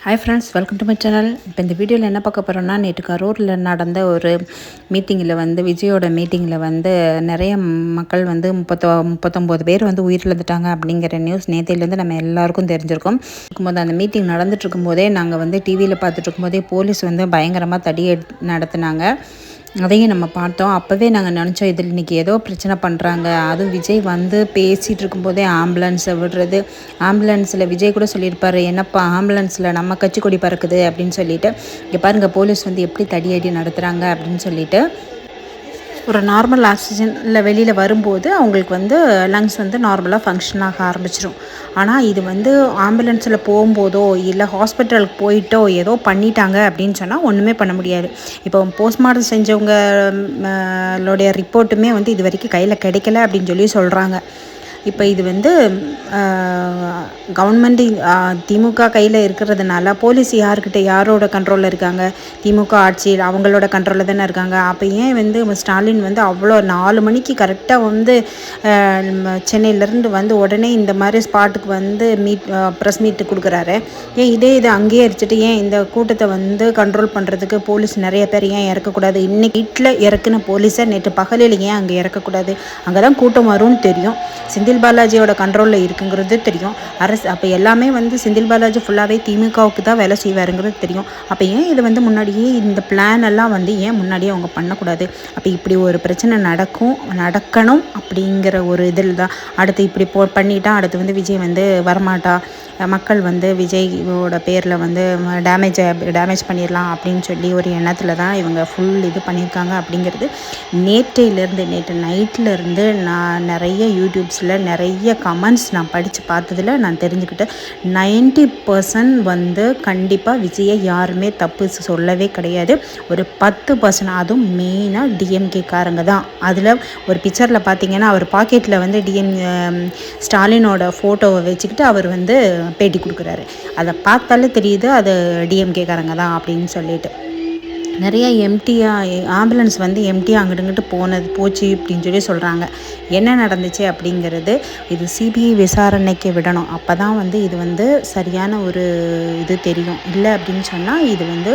Hi friends welcome to my channel இப்போ இந்த வீடியோவில் என்ன பார்க்க போகிறோம்னா நேற்று கரூரில் நடந்த ஒரு மீட்டிங்கில் வந்து விஜயோட மீட்டிங்கில் வந்து நிறைய மக்கள் வந்து முப்பத்தோ முப்பத்தொம்போது பேர் வந்து உயிரிழந்துட்டாங்க அப்படிங்கிற நியூஸ் நேற்றையிலேருந்து நம்ம எல்லாருக்கும் தெரிஞ்சிருக்கோம். இருக்கும்போது அந்த மீட்டிங் நடந்துட்டு இருக்கும்போதே நாங்கள் வந்து டிவியில் பார்த்துட்டு இருக்கும்போதே போலீஸ் வந்து பயங்கரமாக தடி எடு- நடத்துனாங்க. அதையும் நம்ம பார்த்தோம். அப்போவே நாங்கள் நினச்சோம் இதில் இன்றைக்கி ஏதோ பிரச்சனை பண்ணுறாங்க அதுவும் விஜய் வந்து பேசிகிட்டு இருக்கும்போதே ஆம்புலன்ஸை விடுறது. ஆம்புலன்ஸில் விஜய் கூட சொல்லியிருப்பார் என்னப்பா ஆம்புலன்ஸில் நம்ம கட்சி கொடி பறக்குது அப்படின்னு சொல்லிட்டு. இங்கே பாருங்கள் போலீஸ் வந்து எப்படி தடியடி நடத்துகிறாங்க அப்படின்னு சொல்லிட்டு ஒரு நார்மல் ஆக்சிஜனில் வெளியில் வரும்போது அவங்களுக்கு வந்து லங்ஸ் வந்து நார்மலாக ஃபங்க்ஷன் ஆக ஆரம்பிச்சிடும் ஆனால் இது வந்து ஆம்புலன்ஸில் போகும்போதோ இல்லை ஹாஸ்பிட்டலுக்கு போயிட்டோ ஏதோ பண்ணிட்டாங்க அப்படின்னு சொன்னால் ஒன்றுமே பண்ண முடியாது. இப்போ போஸ்ட்மார்ட்டம் செஞ்சவங்களுடைய ரிப்போர்ட்டுமே வந்து இது வரைக்கும் கையில் கிடைக்கல அப்படின்னு சொல்லி சொல்கிறாங்க இப்போ இது வந்து கவர்மெண்ட் திமுக கையில் இருக்கிறதுனால போலீஸ் யார்கிட்ட யாரோட கண்ட்ரோலில் இருக்காங்க? திமுக ஆட்சியில் அவங்களோட கண்ட்ரோலில் தானே இருக்காங்க? அப்போ ஏன் வந்து ஸ்டாலின் வந்து அவ்வளோ நாலு மணிக்கு கரெக்டாக வந்து நம்ம சென்னையிலேருந்து வந்து உடனே இந்த மாதிரி ஸ்பாட்டுக்கு வந்து மீட் ப்ரெஸ் மீட் கொடுக்குறாரு. ஏன் இதே இது அங்கேயே அடிச்சுட்டு ஏன் இந்த கூட்டத்தை வந்து கண்ட்ரோல் பண்ணுறதுக்கு போலீஸ் நிறைய பேர் ஏன் இறக்கக்கூடாது? இன்னைக்கு வீட்டில் இறக்குன போலீஸை நேற்று பகலில் ஏன் அங்கே இறக்கக்கூடாது? அங்கே தான் கூட்டம் வரும்னு தெரியும். செந்தில் பாலாஜியோட கண்ட்ரோலில் இருக்குங்கிறது தெரியும். அரசு அப்போ எல்லாமே வந்து செந்தில் பாலாஜி ஃபுல்லாகவே திமுகவுக்கு தான் வேலை செய்வாருங்கிறது தெரியும். அப்போ ஏன் இது வந்து முன்னாடியே இந்த பிளான் எல்லாம் வந்து ஏன் முன்னாடியே அவங்க பண்ணக்கூடாது? அப்போ இப்படி ஒரு பிரச்சனை நடக்கும் நடக்கணும் அப்படிங்கிற ஒரு இதில் தான். அடுத்து இப்படி போ பண்ணிட்டா அடுத்து வந்து விஜய் வந்து வரமாட்டா. மக்கள் வந்து விஜயோட பேரில் வந்து டேமேஜ் டேமேஜ் பண்ணிடலாம் அப்படின்னு சொல்லி ஒரு எண்ணத்தில் தான் இவங்க ஃபுல் இது பண்ணியிருக்காங்க அப்படிங்கிறது. நேற்றையிலேருந்து நேற்று நைட்டில் இருந்து நான் நிறைய யூடியூப்ஸ் யூடியூப்ஸில் நிறைய கமெண்ட்ஸ் நான் படித்து பார்த்ததுல நான் தெரிஞ்சுக்கிட்டேன். நைன்டி பர்சன்ட் வந்து கண்டிப்பாக விஜயை யாருமே தப்பு சொல்லவே கிடையாது. ஒரு பத்து பர்சன்ட் அதுவும் மெயினாக டிஎம்கே காரங்க தான். அதில் ஒரு பிக்சரில் பார்த்தீங்கன்னா அவர் பாக்கெட்டில் வந்து டிஎம் ஸ்டாலினோட ஃபோட்டோவை வச்சுக்கிட்டு அவர் வந்து பேட்டி கொடுக்குறாரு. அதை பார்த்தாலே தெரியுது அது டிஎம்கே காரங்க தான் அப்படின்னு சொல்லிட்டு. நிறைய எம்டியாக ஆம்புலன்ஸ் வந்து எம்டியாக அங்கிட்டு இங்கிட்டு போனது போச்சு அப்படின்னு சொல்லி சொல்கிறாங்க என்ன நடந்துச்சு அப்படிங்கிறது இது சிபிஐ விசாரணைக்கு விடணும். அப்போ தான் வந்து இது வந்து சரியான ஒரு இது தெரியும். இல்லை அப்படின்னு சொன்னால் இது வந்து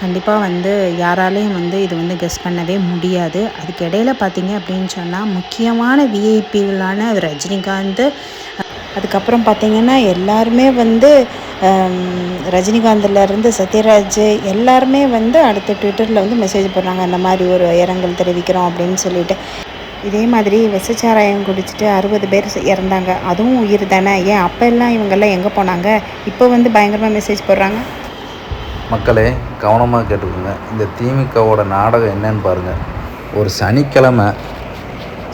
கண்டிப்பாக வந்து யாராலையும் வந்து இது வந்து கெஸ் பண்ணவே முடியாது. அதுக்கு இடையில பார்த்தீங்க அப்படின்னு சொன்னால் முக்கியமான விஐபிகளான ரஜினிகாந்த் அதுக்கப்புறம் பார்த்தீங்கன்னா எல்லாருமே வந்து ரஜினிகாந்திலேருந்து சத்யராஜ் எல்லாருமே வந்து அடுத்த ட்விட்டரில் வந்து மெசேஜ் போடுறாங்க அந்த மாதிரி ஒரு இரங்கல் தெரிவிக்கிறோம் அப்படின்னு சொல்லிட்டு. இதே மாதிரி விசச்சாராயம் குடிச்சிட்டு அறுபது பேர் இறந்தாங்க. அதுவும் உயிர் தானே? ஏன் அப்போ எல்லாம் இவங்கெல்லாம் எங்கே போனாங்க? இப்போ வந்து பயங்கரமாக மெசேஜ் போடுறாங்க. மக்களே கவனமாக கேட்டுக்கோங்க. இந்த திமுகவோட நாடகம் என்னன்னு பாருங்கள் ஒரு சனிக்கிழமை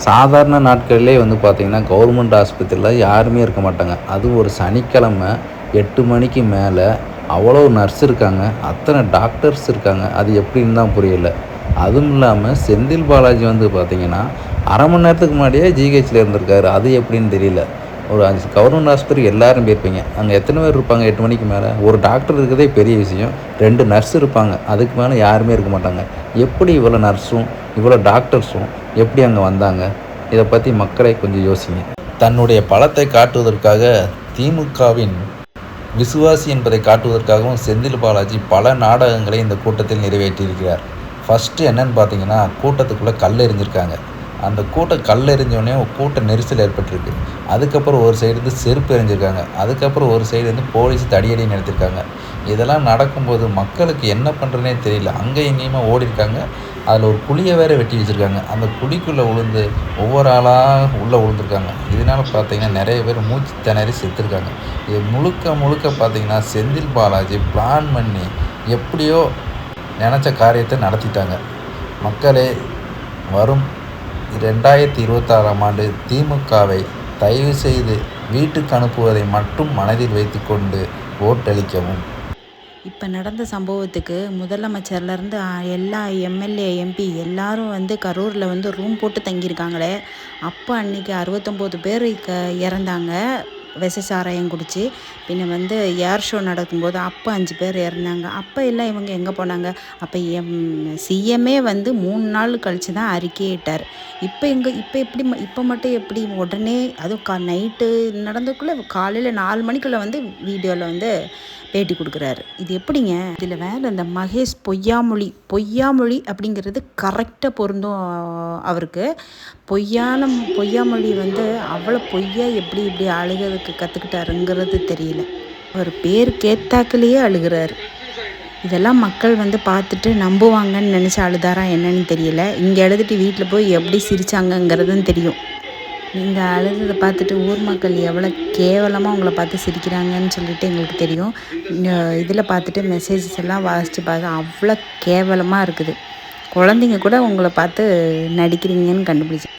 சாதாரண நாட்களிலே வந்து பார்த்திங்கன்னா கவர்மெண்ட் ஆஸ்பத்திரியில் யாருமே இருக்க மாட்டாங்க. அது ஒரு சனிக்கிழமை எட்டு மணிக்கு மேலே அவ்வளோ நர்ஸ் இருக்காங்க. அத்தனை டாக்டர்ஸ் இருக்காங்க. அது எப்படின்னு தான் புரியல. அதுவும் இல்லாமல் செந்தில் பாலாஜி வந்து பார்த்திங்கன்னா அரை மணி நேரத்துக்கு முன்னாடியே ஜிஹெச்சில் இருந்திருக்காரு. அது எப்படின்னு தெரியல. ஒரு அஞ்சு கவர்மெண்ட் ஆஸ்பத்திரி எல்லாரும் போயிருப்பீங்க. அங்கே எத்தனை பேர் இருப்பாங்க? எட்டு மணிக்கு மேலே. ஒரு டாக்டர் இருக்கிறதே பெரிய விஷயம். ரெண்டு நர்ஸ் இருப்பாங்க. அதுக்கு மேலே யாருமே இருக்க மாட்டாங்க. எப்படி இவ்வளோ நர்ஸும் இவ்வளோ டாக்டர்ஸும் எப்படி அங்கே வந்தாங்க? இதை பற்றி மக்களை கொஞ்சம் யோசிங்க. தன்னுடைய பலத்தை காட்டுவதற்காக திமுகவின் விசுவாசி என்பதை காட்டுவதற்காகவும் செந்தில் பாலாஜி பல நாடகங்களை இந்த கூட்டத்தில் நிறைவேற்றியிருக்கிறார். ஃபஸ்ட்டு என்னன்னு பார்த்தீங்கன்னா கூட்டத்துக்குள்ளே கல் எறிஞ்சிருக்காங்க. அந்த கூட்டம் கல் எறிஞ்சோடனே கூட்ட நெரிசல் ஏற்பட்டிருக்கு. அதுக்கப்புறம் ஒரு சைடு வந்து செருப்பு எறிஞ்சிருக்காங்க. அதுக்கப்புறம் ஒரு சைடு வந்து போலீஸ் தடியடி நடத்திருக்காங்க இதெல்லாம் நடக்கும்போது மக்களுக்கு என்ன பண்ணுறதுனே தெரியல. அங்கே எங்கேயுமா ஓடிருக்காங்க. அதில் ஒரு குழியை வேற வெட்டி வச்சுருக்காங்க. அந்த குழிக்குள்ளே விழுந்து ஒவ்வொரு ஆளாக உள்ளே விழுந்திருக்காங்க இதனால் பார்த்தீங்கன்னா நிறைய பேர் மூச்சு திணறி செத்துருக்காங்க. இது முழுக்க முழுக்க பார்த்தீங்கன்னா செந்தில் பாலாஜி பிளான் பண்ணி எப்படியோ நினச்ச காரியத்தை நடத்திட்டாங்க. மக்களே வரும். ரெண்டாயிரத்தி இருபத்தாறாம் ஆண்டு திமுகவை தயவு செய்து வீட்டுக்கு அனுப்புவதை மட்டும் மனதில் வைத்துக்கொண்டு ஓட்டளிக்கவும். இப்போ நடந்த சம்பவத்துக்கு முதலமைச்சர்லேருந்து எல்லா எம்எல்ஏ எம்பி எல்லாரும் வந்து கரூரில் வந்து ரூம் போட்டு தங்கியிருக்காங்களே. அப்போ அன்னைக்கு அறுபத்தொம்போது பேர் க இறந்தாங்க. விச சாராயம் குடித்து பின்ன வந்து ஏர் ஷோ நடக்கும்போது அப்போ அஞ்சு பேர் இறந்தாங்க. அப்போ எல்லாம் இவங்க எங்கே போனாங்க? அப்போ எம் சிஎம்ஏ வந்து மூணு நாள் கழித்து தான் அறிக்கையிட்டார் இப்போ எங்கே இப்போ எப்படி ம- இப்போ மட்டும் எப்படி உடனே அதுவும் கா நைட்டு நடந்ததுக்குள்ளே காலையில் நாலு மணிக்குள்ளே வந்து வீடியோவில் வந்து பேட்டி கொடுக்குறாரு. இது எப்படிங்க? இதில் வேறு இந்த மகேஷ் பொய்யாமொழி பொய்யாமொழி அப்படிங்கிறது கரெக்டாக பொருந்தும் அவருக்கு. பொய்யான பொய்யாமொழி வந்து அவ்வளோ பொய்யா எப்படி இப்படி அழுகிறதுக்கு கற்றுக்கிட்டாருங்கிறது தெரியல. அவர் பேர் கேத்தாக்கிலேயே அழுகிறாரு. இதெல்லாம் மக்கள் வந்து பார்த்துட்டு நம்புவாங்கன்னு நினச்சி அழுதாரா என்னன்னு தெரியல. இங்கே எழுதிட்டு வீட்டில் போய் எப்படி சிரிச்சாங்கங்கிறதும் தெரியும். நீங்கள் அழுததை பார்த்துட்டு ஊர் மக்கள் எவ்வளோ கேவலமாக உங்களை பார்த்து சிரிக்கிறாங்கன்னு சொல்லிட்டு எங்களுக்கு தெரியும். இதில் பார்த்துட்டு மெசேஜஸ் எல்லாம் வாசித்து பார்த்தா அவ்வளோ கேவலமாக இருக்குது. குழந்தைங்க கூட உங்களை பார்த்து நடிக்கிறீங்கன்னு கண்டுபிடிச்சி